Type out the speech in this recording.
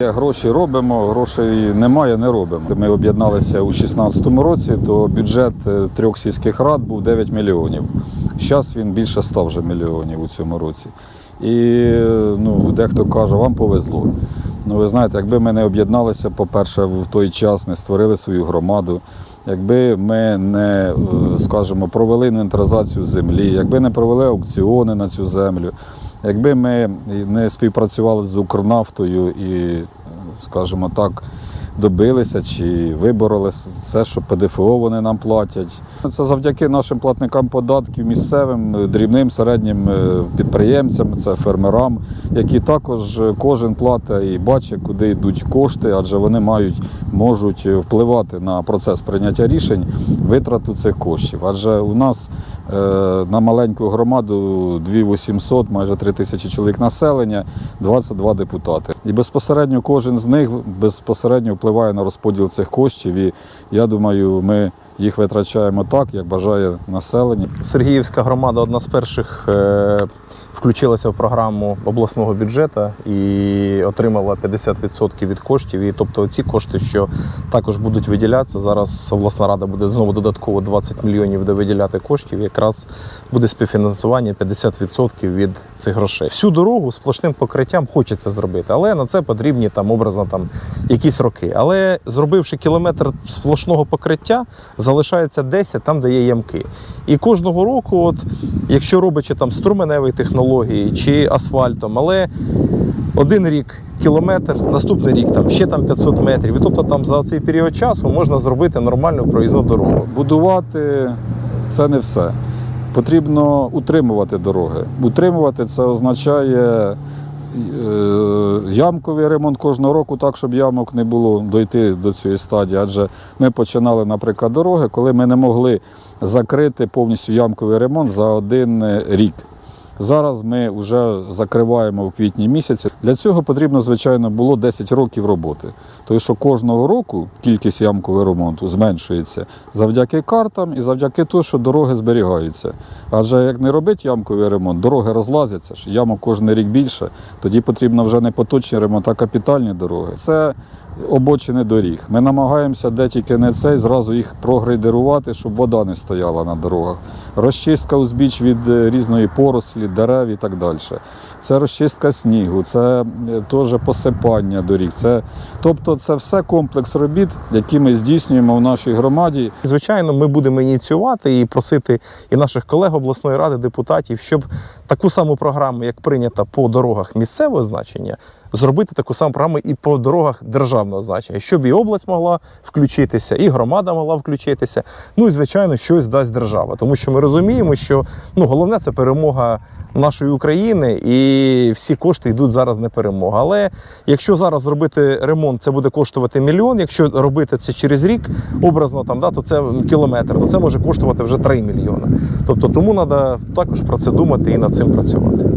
Гроші робимо, грошей немає, не робимо. Ми об'єдналися у 2016 році, то бюджет е, трьох сільських рад був 9 мільйонів. Зараз він більше 100 вже мільйонів у цьому році. І е, ну, дехто каже, вам повезло. Ну, ви знаєте, якби ми не об'єдналися, по-перше, в той час не створили свою громаду, якби ми не, е, скажімо, провели інвентаризацію землі, якби не провели аукціони на цю землю, якби ми не співпрацювали з Укрнафтою і, скажімо так, добилися чи вибороли все, що ПДФО вони нам платять. Це завдяки нашим платникам податків, місцевим, е, дрібним, середнім е, підприємцям, це фермерам, які також е, кожен платить і бачить, куди йдуть кошти, адже вони мають можуть впливати на процес прийняття рішень, витрату цих коштів. Адже у нас е, на маленьку громаду 2800, майже 3 тисячі чоловік населення, 22 депутати. І безпосередньо кожен з них безпосередньо впливає на розподіл цих коштів. І я думаю, ми їх витрачаємо так, як бажає населення. Сергіївська громада одна з перших е, включилася в програму обласного бюджету і отримала 50% від коштів. І тобто ці кошти, що також будуть виділятися, зараз обласна рада буде знову додатково 20 мільйонів буде виділяти коштів. Якраз буде співфінансування 50% від цих грошей. Всю дорогу сплошним покриттям хочеться зробити, але на це потрібні там образно там якісь роки. Але зробивши кілометр сплошного покриття, залишається 10 там, де є ямки. І кожного року, от, якщо робячи там струменеві технології чи асфальтом, але один рік кілометр, наступний рік там ще там 500 метрів. І тобто там за цей період часу можна зробити нормальну проїзну дорогу. Будувати це не все. Потрібно утримувати дороги. Утримувати це означає е, ямковий ремонт кожного року, так, щоб ямок не було дойти до цієї стадії. Адже ми починали, наприклад, дороги, коли ми не могли закрити повністю ямковий ремонт за один е, рік. Зараз ми вже закриваємо в квітні місяці. Для цього потрібно, звичайно, було 10 років роботи. Тому що кожного року кількість ямкового ремонту зменшується завдяки картам і завдяки тому, що дороги зберігаються. Адже як не робити ямковий ремонт, дороги розлазяться ямок кожен рік більше. Тоді потрібно вже не поточний ремонт, а капітальні дороги. Це обочини доріг. Ми намагаємося, де тільки не цей, зразу їх прогрейдерувати, щоб вода не стояла на дорогах. Розчистка узбіч від е, різної порослі, дерев і так далі. Це розчистка снігу, це е, теж посипання доріг. Це, тобто це все комплекс робіт, які ми здійснюємо в нашій громаді. Звичайно, ми будемо ініціювати і просити і наших колег обласної ради, депутатів, щоб таку саму програму, як прийнята по дорогах місцевого значення, зробити таку саму програму і по дорогах державного значення, щоб і область могла включитися, і громада могла включитися. Ну і звичайно, щось дасть держава, тому що ми розуміємо, що ну головне це перемога нашої України, і всі кошти йдуть зараз на перемогу. Але якщо зараз зробити ремонт, це буде коштувати мільйон. Якщо робити це через рік, образно там, да, то це кілометр, то це може коштувати вже 3 мільйони. Тобто тому треба також про це думати і над цим працювати.